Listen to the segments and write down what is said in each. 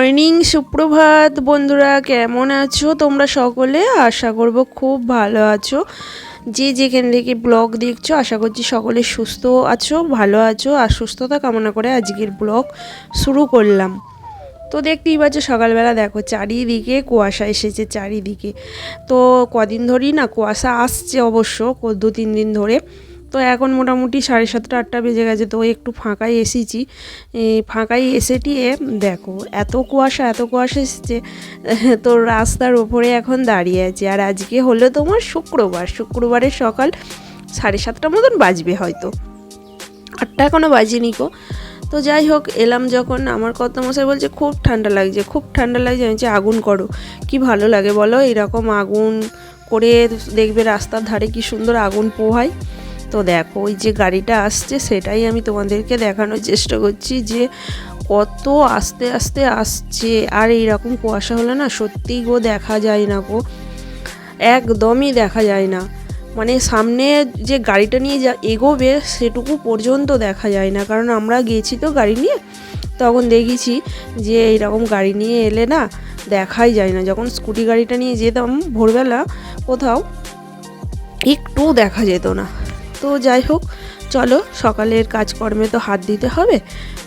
Morning, সুপ্রভাত বন্ধুরা, কেমন আছো? তোমরা সকলে আশা করব খুব ভালো আছো। যে যেখান থেকে ব্লগ দেখছ, আশা করছি সকলে সুস্থ আছো, ভালো আছো, আর সুস্থতা কামনা করে আজকের ব্লগ শুরু করলাম। তো দেখতেই পাচ্ছ, সকালবেলা দেখো, চারিদিকে কুয়াশা এসেছে চারিদিকে। তো কদিন ধরেই না কুয়াশা আসছে অবশ্য দু তিন দিন ধরে। তো এখন মোটামুটি সাড়ে সাতটা, আটটা বেজে গেছে, তো একটু ফাঁকাই এসেছি। ফাঁকাই এসে টিয়ে দেখো, এত কুয়াশা এত কুয়াশা এসেছে, তো রাস্তার ওপরে এখন দাঁড়িয়ে আছে। আর আজকে হলো তোমার শুক্রবার, শুক্রবারের সকাল সাড়ে সাতটা মতন বাজবে হয়তো। আটটা এখনও বাজেনি কো তো যাই হোক, এলাম যখন, আমার কত মশাই বলছে, খুব ঠান্ডা লাগছে, খুব ঠান্ডা লাগছে। আমি আগুন করো, কি ভালো লাগে বলো? এরকম আগুন করে দেখবে রাস্তার ধারে কি সুন্দর আগুন পোহায়। তো দেখো, ওই যে গাড়িটা আসছে, সেটাই আমি তোমাদেরকে দেখানোর চেষ্টা করছি যে কত আস্তে আস্তে আসছে। আর এইরকম কুয়াশা হলে না সত্যিই গো দেখা যায় না গো। একদমই দেখা যায় না। মানে সামনে যে গাড়িটা নিয়ে যা এগোবে, সেটুকু পর্যন্ত দেখা যায় না। কারণ আমরা গেছি তো গাড়ি নিয়ে, তখন দেখেছি যে এইরকম গাড়ি নিয়ে এলে না দেখাই যায় না। যখন স্কুটি গাড়িটা নিয়ে যেতাম ভোরবেলা, কোথাও একটু দেখা যেত না। তো যাই হোক, চলো সকালের কাজকর্মে তো হাত দিতে হবে।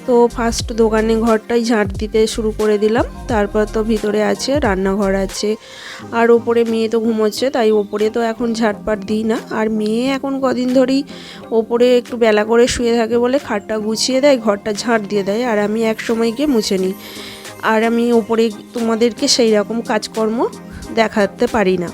তো ফার্স্ট দোকানে ঘরটাই ঝাঁট দিতে শুরু করে দিলাম। তারপর তো ভিতরে আছে, রান্নাঘর আছে। আর ওপরে মেয়ে তো ঘুমোচ্ছে, তাই ওপরে তো এখন ঝাটপাট দিই না। আর মেয়ে এখন কদিন ধরেই ওপরে একটু বেলা করে শুয়ে থাকে বলে খাটটা গুছিয়ে দেয়, ঘরটা ঝাঁট দিয়ে দেয়, আর আমি এক সময় গিয়ে মুছে নিই। আর আমি ওপরে তোমাদেরকে সেই রকম কাজকর্ম দেখাতে পারি না।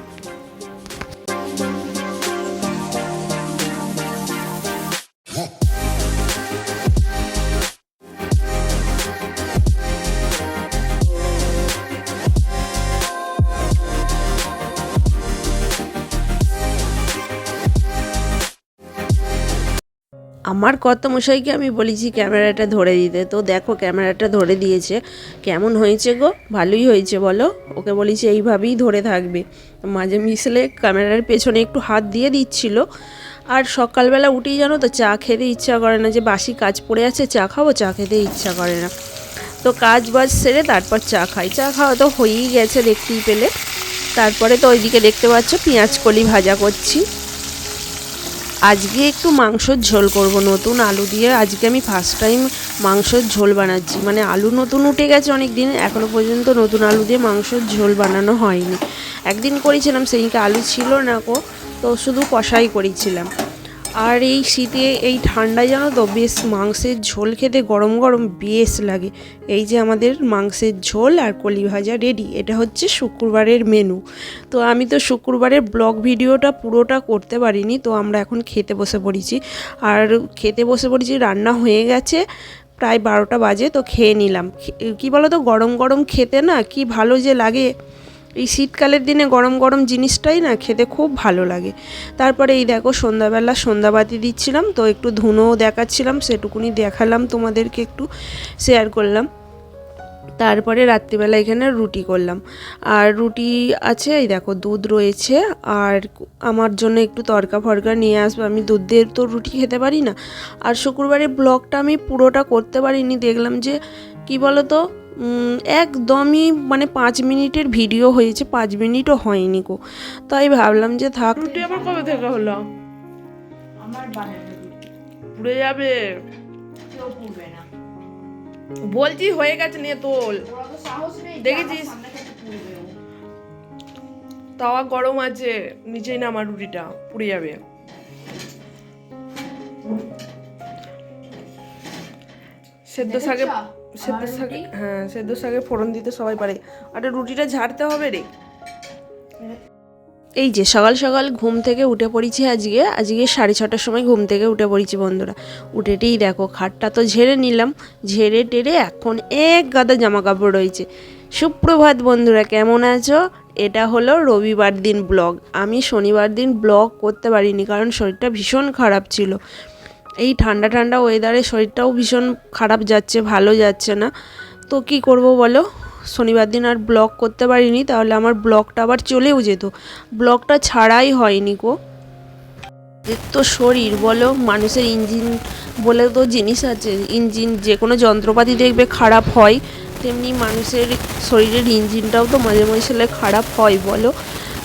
আমার মশাইকে আমি বলেছি, ক্যামেরাটা ধরে দিতে। তো দেখো, ক্যামেরাটা ধরে দিয়েছে। কেমন হয়েছে গো? ভালোই হয়েছে, বলো? ওকে বলেছি, এইভাবেই ধরে থাকবে। মাঝে মিশলে ক্যামেরার পেছনে একটু হাত দিয়ে দিচ্ছিল। আর সকালবেলা উঠেই জানো তো, চা খেতে ইচ্ছা করে না যে বাসি কাজ পড়ে আছে, চা খাব, চা খেতে ইচ্ছা করে না। তো কাজ বাজ সেরে তারপর চা খাই। চা খাওয়া তো হয়েই গেছে দেখতেই পেলে। তারপরে তো ওইদিকে দেখতে পাচ্ছ, পেঁয়াজ কলি ভাজা করছি। আজকে একটু মাংসর ঝোল করব, নতুন আলু দিয়ে। আজকে আমি ফার্স্ট টাইম মাংসর ঝোল বানাচ্ছি। মানে আলু নতুন উঠে গেছে অনেক দিন এখনও পর্যন্ত নতুন আলু দিয়ে মাংসর ঝোল বানানো হয়নি। একদিন করেছিলাম, সেদিনকে আলু ছিল না কো তো শুধু কষাই করেছিলাম। আর এই শীতে এই ঠান্ডায় জানো তো, বেশ মাংসের ঝোল খেতে গরম গরম বেশ লাগে। এই যে আমাদের মাংসের ঝোল আর কলি ভাজা রেডি এটা হচ্ছে শুক্রবারের মেনু তো আমি তো শুক্রবারের ব্লগ ভিডিওটা পুরোটা করতে পারিনি, তো আমরা এখন খেতে বসে পড়েছি। আর খেতে বসে পড়েছি, রান্না হয়ে গেছে, প্রায় বারোটা বাজে, তো খেয়ে নিলাম। কি বলো তো গরম গরম খেতে না কি ভালো যে লাগে। এই শীতকালের দিনে গরম গরম জিনিসটাই না খেতে খুব ভালো লাগে। তারপরে এই দেখো সন্ধ্যাবেলা সন্ধ্যাবাতি দিচ্ছিলাম তো একটু ধুনোও দেখাচ্ছিলাম সেটুকুনি দেখালাম তোমাদেরকে একটু শেয়ার করলাম। তারপরে রাত্রিবেলা এখানে রুটি করলাম। আর রুটি আছে এই দেখো দুধ রয়েছে আর আমার জন্য একটু তরকা ফরকা নিয়ে আসব। আমি দুধ দিয়ে তো রুটি খেতে পারি না। আর শুক্রবারের ব্লগটা আমি পুরোটা করতে পারিনি দেখলাম যে কি বলো তো উম, একদমই মানে পাঁচ মিনিটের ভিডিও হয়েছে পাঁচ মিনিটও হয়নি গো। তাই ভাবলাম যে থাক। রুটি আবার কবে থেকে হলো? আমার পুড়ে যাবে। পুড়বে না। বলছি হয়ে গেছে নিয়ে তোল। ওরা তো সাহস নেই যে দেখেছিস? তাওয়া গরম আছে নিচেই না আমার রুটিটা পুড়ে যাবে। সেদ্ধ শাকে? সেদ্ধ শাকে হ্যাঁ সেদ্ধ শাকে ফোড়ন দিতে সবাই পারে। আর রুটিটা ঝাড়তে হবে রে। এই যে সকাল সকাল ঘুম থেকে উঠে পড়েছি আজকে। আজকে সাড়ে ছটার সময় ঘুম থেকে উঠে পড়েছি বন্ধুরা। উঠেটেই দেখো খাটটা তো ঝেড়ে নিলাম। ঝেড়ে টেরে এখন এক গাদা জামা কাপড় রয়েছে। সুপ্রভাত বন্ধুরা কেমন আছো? এটা হলো রবিবার দিন ব্লগ। আমি শনিবার দিন ব্লগ করতে পারিনি কারণ শরীরটা ভীষণ খারাপ ছিল। এই ঠান্ডা ঠান্ডা ওয়েদারে শরীরটাও ভীষণ খারাপ যাচ্ছে, ভালো যাচ্ছে না। তো কি করব বলো? শনিবার দিন আর ব্লগ করতে পারিনি, তাহলে আমার ব্লগটা আবার চলেও যেত। ব্লগটা ছাড়াই হয়নি এর তো শরীর, বলো? মানুষের ইঞ্জিন বলে তো জিনিস আছে। ইঞ্জিন যে কোনো যন্ত্রপাতি দেখবে খারাপ হয়, তেমনি মানুষের শরীরের ইঞ্জিনটাও তো মাঝে মাঝে খারাপ হয়, বলো?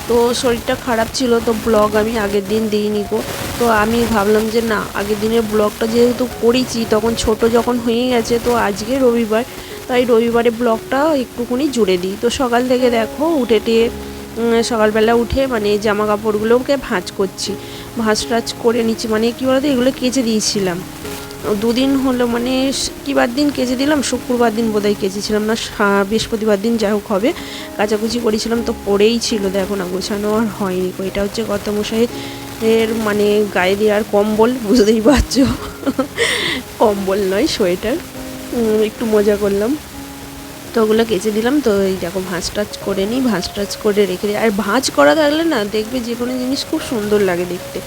তো শরীরটা খারাপ ছিল, তো ব্লগ আমি আগের দিন দিইনি গো। তো আমি ভাবলাম যে না, আগের দিনের ব্লগটা যেহেতু করেছি, তখন ছোট যখন হয়ে গেছে, তো আজকে রবিবার, তাই রবিবারে ব্লগটা একটুখানি জুড়ে দিই। তো সকাল থেকে দেখো, উঠে টেয়ে সকালবেলা উঠে মানে জামা কাপড়গুলোকে ভাঁজ করছি। ভাঁজ টাজ করে নিচ্ছি মানে কী বলতো, এগুলো কেচে দিয়েছিলাম। দুদিন হলো মানে কিবার দিন কেচে দিলাম, শুক্রবার দিন বোধহয় কেচেছিলাম না বৃহস্পতিবার দিন যাই হোক হবে, কাচাকুচি করেছিলাম তো পড়েই ছিল দেখো না, গোছানো আর হয়নি এটা হচ্ছে গত এর মানে গায়ে দেওয়ার কম্বল, বুঝতেই পারছ, কম্বল নয়, সোয়েটার একটু মজা করলাম, তো ওগুলো কেচে দিলাম, তো এই দেখো ভাঁজ টাজ করে নিই, ভাঁজ টাজ করে রেখে দিই, আর ভাঁজ করা থাকলে না দেখবে যে কোনো জিনিস খুব সুন্দর লাগে দেখতে।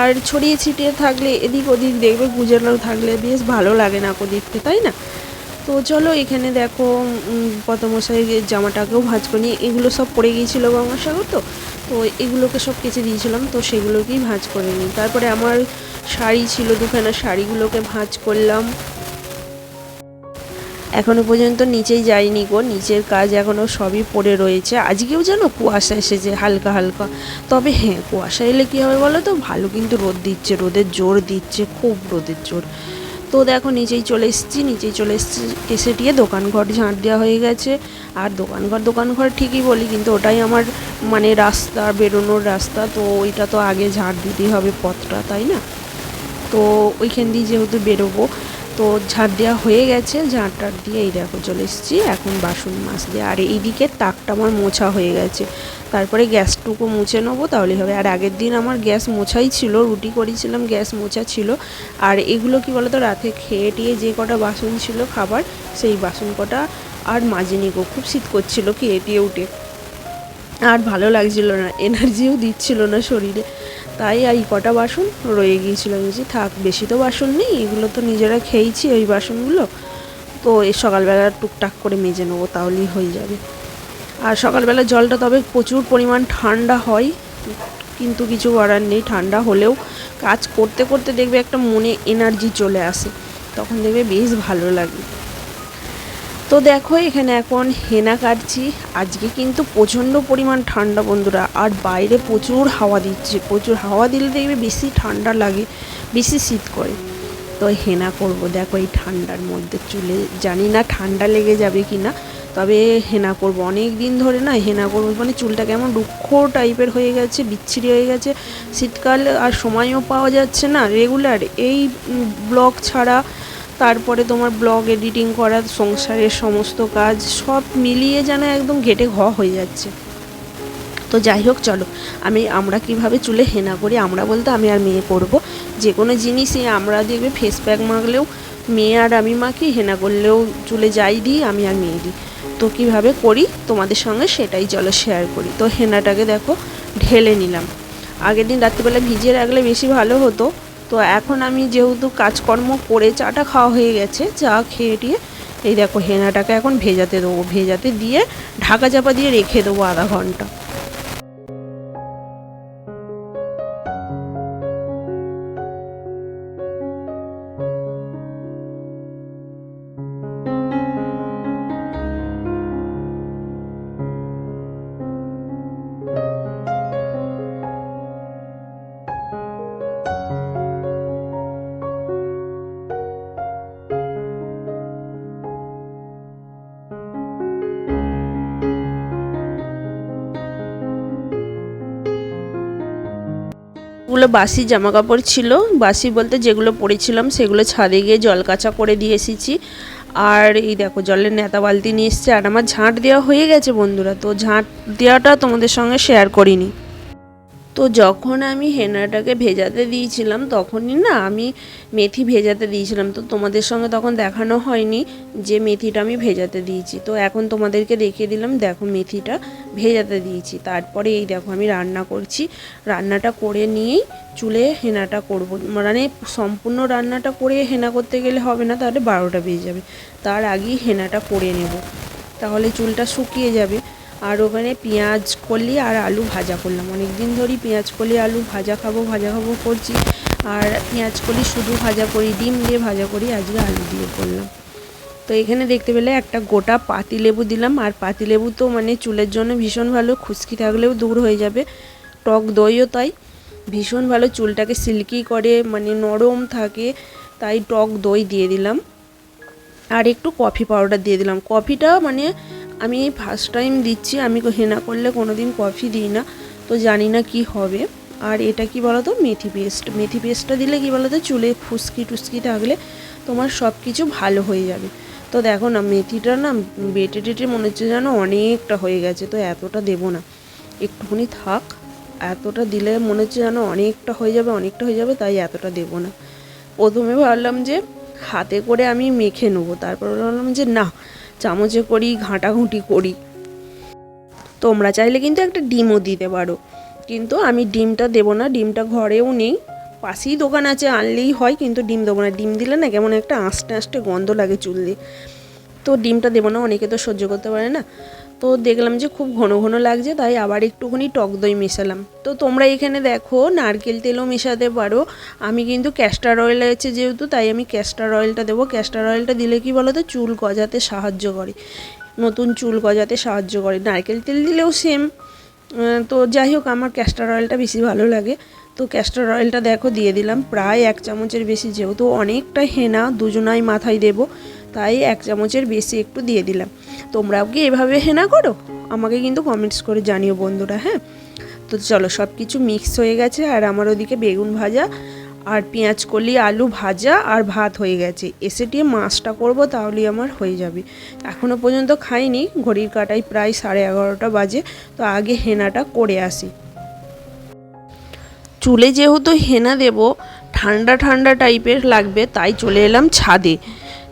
আর ছড়িয়ে ছিটিয়ে থাকলে এদিক ওদিক দেখবে গুজানো থাকলে বেশ ভালো লাগে না কো দেখতে তাই না? তো চলো এখানে দেখো পতমশাই জামাটাকেও ভাজ করে। এগুলো সব পড়ে গিয়েছিল গঙ্গাসাগর তো তো এগুলোকে সব কেচে দিয়েছিলাম, তো সেগুলোকেই ভাঁজ করে নিই। তারপরে আমার শাড়ি ছিল, দুখানা শাড়িগুলোকে ভাঁজ করলাম। এখনও পর্যন্ত নিচেই যাইনি গো, নিচের কাজ এখনও সবই পড়ে রয়েছে। আজকেও যেন কুয়াশা এসেছে, হালকা হালকা। তবে হ্যাঁ কুয়াশা এলে কী হবে বলো তো? ভালো কিন্তু রোদ দিচ্ছে, রোদের জোর দিচ্ছে, খুব রোদের জোর। তো দেখো, নিচেই চলে এসেছি, নিচেই চলে এসেছি এসে দিয়ে দোকানঘর ঝাঁট দেওয়া হয়ে গেছে। আর দোকানঘর দোকানঘর ঠিকই বলি, কিন্তু ওটাই আমার মানে রাস্তা, বেরোনোর রাস্তা। তো ওইটা তো আগে ঝাঁট দিতেই হবে পথটা, তাই না? তো ওইখান দিয়ে যেহেতু বেরোবো তো ঝাঁট দেওয়া হয়ে গেছে, ঝাঁট টাট দিয়ে এই দেখো চলে এসেছি, এখন বাসন মাছ দিয়ে আর এইদিকে তাকটা আমার মোছা হয়ে গেছে। তারপরে গ্যাসটুকু মুছে নেব তাহলেই হবে। আর আগের দিন আমার গ্যাস মোছাই ছিল, রুটি করেছিলাম, গ্যাস মোছা ছিল। আর এগুলো কি বলতো, রাতে খেয়ে টিয়ে যে কটা বাসন ছিল খাবার, সেই বাসন কটা আর মাজিনি গো। খুব শীত করছিল খেয়ে টিয়ে উঠে। আর ভালো লাগছিল না এনার্জিও দিচ্ছিল না শরীরে। তাই এই কটা বাসন রয়ে গিয়েছিল বলছি থাক, বেশি তো বাসন নেই, এগুলো তো নিজেরা খেয়েছি ওই বাসনগুলো। তো এই সকালবেলা টুকটাক করে মেজে নেব, তাহলেই হয়ে যাবে। আর সকালবেলা জলটা তবে প্রচুর পরিমাণ ঠান্ডা হয়, কিন্তু কিছু করার নেই, ঠান্ডা হলেও কাজ করতে করতে দেখবে একটা মনে এনার্জি চলে আসে, তখন দেখবে বেশ ভালো লাগে। তো দেখো, এখানে এখন হেনা কাটছি। আজকে কিন্তু প্রচণ্ড পরিমাণ ঠান্ডা বন্ধুরা, আর বাইরে প্রচুর হাওয়া দিচ্ছে। প্রচুর হাওয়া দিলে দেখবে বেশি ঠান্ডা লাগে, বেশি শীত করে। তো হেনা করব। দেখো, এই ঠান্ডার মধ্যে চুলে, জানি না ঠান্ডা লেগে যাবে কি না, তবে হেনা করব। অনেক দিন ধরে না হেনা করব মানে চুলটা কেমন রুক্ষ টাইপের হয়ে গেছে, বিচ্ছিরি হয়ে গেছে। শীতকাল আর সময়ও পাওয়া যাচ্ছে না, রেগুলার। এই ব্লগ ছাড়া তারপরে তোমার ব্লগ এডিটিং করা, সংসারের সমস্ত কাজ, সব মিলিয়ে যেন একদম ঘেটে ঘ হয়ে যাচ্ছে। তো যাই হোক, চলো। আমি, আমরা কীভাবে চুলে হেনা করি, আমরা বলতে আমি আর মেয়ে করব। যে কোনো জিনিসই আমরা দেখবে ফেস প্যাক মাখলেও মেয়ে আর আমি মাখি, হেনা করলেও চুলে যাই দিই, আমি আর মেয়ে দিই। তো কীভাবে করি, তোমাদের সঙ্গে সেটাই চলো শেয়ার করি। তো হেনাটাকে দেখো, ঢেলে নিলাম। আগের দিন রাত্রিবেলা ভিজিয়ে রাখলে বেশি ভালো হতো। তো এখন আমি যেহেতু কাজকর্ম করে চাটা খাওয়া হয়ে গেছে, চা খেয়ে টিয়ে এই দেখো হেনাটাকে এখন ভেজাতে দেবো, ভেজাতে দিয়ে ঢাকা চাপা দিয়ে রেখে দেবো আধা ঘণ্টা। ওগুলো বাসি জামা কাপড় ছিল। বাসি বলতে যেগুলো পরেছিলাম সেগুলো ছাদে গিয়ে জল কাঁচা করে দিয়ে এসেছি। আর এই দেখো, জলের নেতা বালতি নিয়ে এসছে। আর আমার ঝাঁট দেওয়া হয়ে গেছে বন্ধুরা, তো ঝাঁট দেওয়াটা তোমাদের সঙ্গে শেয়ার করিনি। তো যখন আমি হেনাটাকে ভেজাতে দিয়েছিলাম, তখনই না আমি মেথি ভেজাতে দিয়েছিলাম। তো তোমাদের সঙ্গে তখন দেখানো হয়নি যে মেথিটা আমি ভেজাতে দিয়েছি। তো এখন তোমাদেরকে দেখিয়ে দিলাম, দেখো মেথিটা ভেজাতে দিয়েছি। তারপরে এই দেখো আমি রান্না করছি। রান্নাটা করে নিয়েই চুলে হেনাটা করব। মানে সম্পূর্ণ রান্নাটা করে হেনা করতে গেলে হবে না, তাহলে বারোটা বেজে যাবে। তার আগেই হেনাটা করে নেব। তাহলে চুলটা শুকিয়ে যাবে। আর ওখানে পেঁয়াজ কলি আর আলু ভাজা করলাম। অনেক দিন ধরেই পেঁয়াজ কলি, আলু ভাজা খাব ভাজা খাব করছি। আর পেঁয়াজ কলি শুধু ভাজা করি, ডিম দিয়ে ভাজা করি, আজকে আলু দিয়ে করলাম। তো এখানে দেখতে পেলে একটা গোটা পাতিলেবু দিলাম। আর পাতিলেবু তো মানে চুলের জন্য ভীষণ ভালো, খুশকি থাকলেও দূর হয়ে যাবে। টক দইও তাই। ভীষণ ভালো, চুলটাকে সিল্কি করে মানে নরম থাকে, তাই টক দই দিয়ে দিলাম। আর একটু কফি পাউডার দিয়ে দিলাম। কফিটা মানে আমি ফার্স্ট টাইম দিচ্ছি, আমি হেনা করলে কোনো দিন কফি দিই না, তো জানি না কি হবে। আর এটা কি বলো তো মেথি পেস্ট মেথি পেস্টটা দিলে কি বলো তো চুলে ফুসকি টুসকি থাকলে তোমার সব কিছু ভালো হয়ে যাবে। তো দেখো না, মেথিটা না বেটে টেটে মনে হচ্ছে যেন অনেকটা হয়ে গেছে, তো এতটা দেবো না। একটুখানি থাক, এতটা দিলে মনে হচ্ছে যেন অনেকটা হয়ে যাবে, অনেকটা হয়ে যাবে, তাই এতটা দেবো না। প্রথমে ভাবলাম যে হাতে করে আমি মেখে নেব, তারপর ভাবলাম যে না চামচে করি, ঘাঁটাঘুঁটি করি। তোমরা চাইলে কিন্তু একটা ডিমও দিতে পারো। কিন্তু আমি ডিমটা দেবো না, ডিমটা ঘরেও নেই। পাশেই দোকান আছে, আনলেই হয়, কিন্তু ডিম দেবো না। ডিম দিলে না কেমন একটা আঁশটে আঁশটে গন্ধ লাগে চুল দিয়ে তো ডিমটা দেবো না, অনেকে তো সহ্য করতে পারে না। তো দেখলাম যে খুব ঘন ঘন লাগছে, তাই আবার একটুখানি টক দই মেশালাম। তো তোমরা এখানে দেখো, নারকেল তেলও মেশাতে পারো। আমি কিন্তু ক্যাস্টার অয়েল আছে যেহেতু, তাই আমি ক্যাস্টার অয়েলটা দেবো। ক্যাস্টার অয়েলটা দিলে কি বলো তো চুল গজাতে সাহায্য করে। নতুন চুল গজাতে সাহায্য করে। নারকেল তেল দিলেও সেম তো যাই হোক, আমার ক্যাস্টার অয়েলটা বেশি ভালো লাগে। তো ক্যাস্টার অয়েলটা দেখো, দিয়ে দিলাম। প্রায় এক চামচের বেশি, যেহেতু অনেকটা হেনা, দুজনাই মাথায় দেবো। তাই এক চামচের বেশি একটু দিয়ে দিলাম। তোমরাও কি এভাবে হেনা করো? আমাকে কিন্তু কমেন্টস করে জানিও বন্ধুরা হ্যাঁ? তো চলো সব কিছু মিক্স হয়ে গেছে, আর আমার ওদিকে বেগুন ভাজা, আর পেঁয়াজ কলি, আলু ভাজা, আর ভাত হয়ে গেছে। এসে দিয়ে মাছটা করব, তাহলেই আমার হয়ে যাবে। এখনও পর্যন্ত খাইনি, ঘড়ির কাটাই প্রায় সাড়ে এগারোটা বাজে, তো আগে হেনাটা করে আসি। চুলে যেহেতু হেনা দেব, ঠান্ডা ঠান্ডা টাইপের লাগবে, তাই চলে এলাম ছাদে।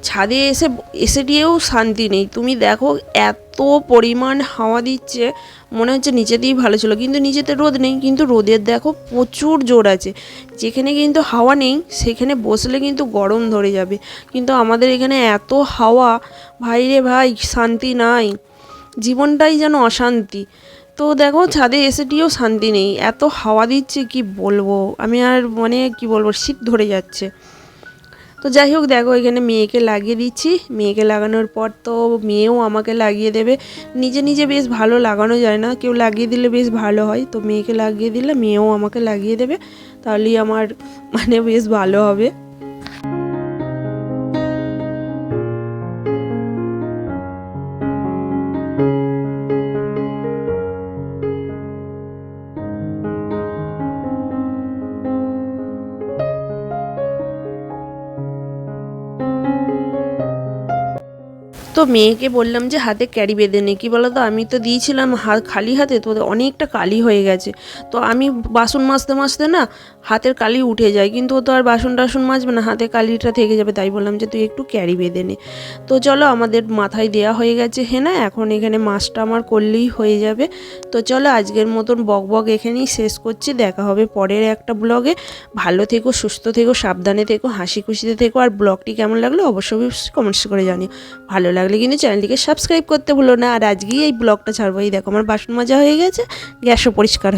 ছাদে এসে এসে দিয়েও শান্তি নেই। তুমি দেখো এত পরিমাণ হাওয়া দিচ্ছে, মনে হচ্ছে নিচেতেই ভালো ছিল। কিন্তু নিচেতে রোদ নেই, কিন্তু রোদের দেখো প্রচুর জোর আছে। যেখানে কিন্তু হাওয়া নেই, সেখানে বসলে কিন্তু গরম ধরে যাবে। কিন্তু আমাদের এখানে এত হাওয়া, ভাই রে ভাই, শান্তি নাই। জীবনটাই যেন অশান্তি। তো দেখো ছাদে এসে দিয়েও শান্তি নেই। এত হাওয়া দিচ্ছে, কি বলব? আমি আর মানে কি বলব? শীত ধরে যাচ্ছে। তো যাই হোক, দেখো, এখানে মেয়েকে লাগিয়ে দিচ্ছি। মেয়েকে লাগানোর পর তো মেয়েও আমাকে লাগিয়ে দেবে। নিজে নিজে বেশ ভালো লাগানো যায় না। কেউ লাগিয়ে দিলে বেশ ভালো হয়। তো মেয়েকে লাগিয়ে দিলে মেয়েও আমাকে লাগিয়ে দেবে। তাহলেই আমার মানে বেশ ভালো হবে। তো মেয়েকে বললাম যে হাতে ক্যারি বেঁধে নে। কী বলো তো আমি তো দিয়েছিলাম হাত খালি হাতে, তো অনেকটা কালি হয়ে গেছে। তো আমি বাসন মাজতে মাজতে না হাতের কালি উঠে যায়, কিন্তু ও তো আর বাসন টাসন মাজবে না, হাতে কালিটা থেকে যাবে। তাই বললাম যে তুই একটু ক্যারি বেঁধে নে। তো চলো আমাদের মাথায় দেয়া হয়ে গেছে হেনা, এখন এখানে মাছটা আমার করলেই হয়ে যাবে। তো চলো আজকের মতন বক বক এখানেই শেষ করছি, দেখা হবে পরের একটা ব্লগে। ভালো থেকো, সুস্থ থেকো, সাবধানে থেকো, হাসি খুশিতে থেকো, আর ব্লগটি কেমন লাগল অবশ্যই কমেন্টস করে জানিও। ভালো লাগলে কিন্তু চ্যানেলটিকে সাবস্ক্রাইব করতে ভুলো না। আর আজকেই এই ব্লগটা ছাড়বো। এই দেখো, আমার বাসন মাজা হয়ে গেছে, গ্যাসও পরিষ্কার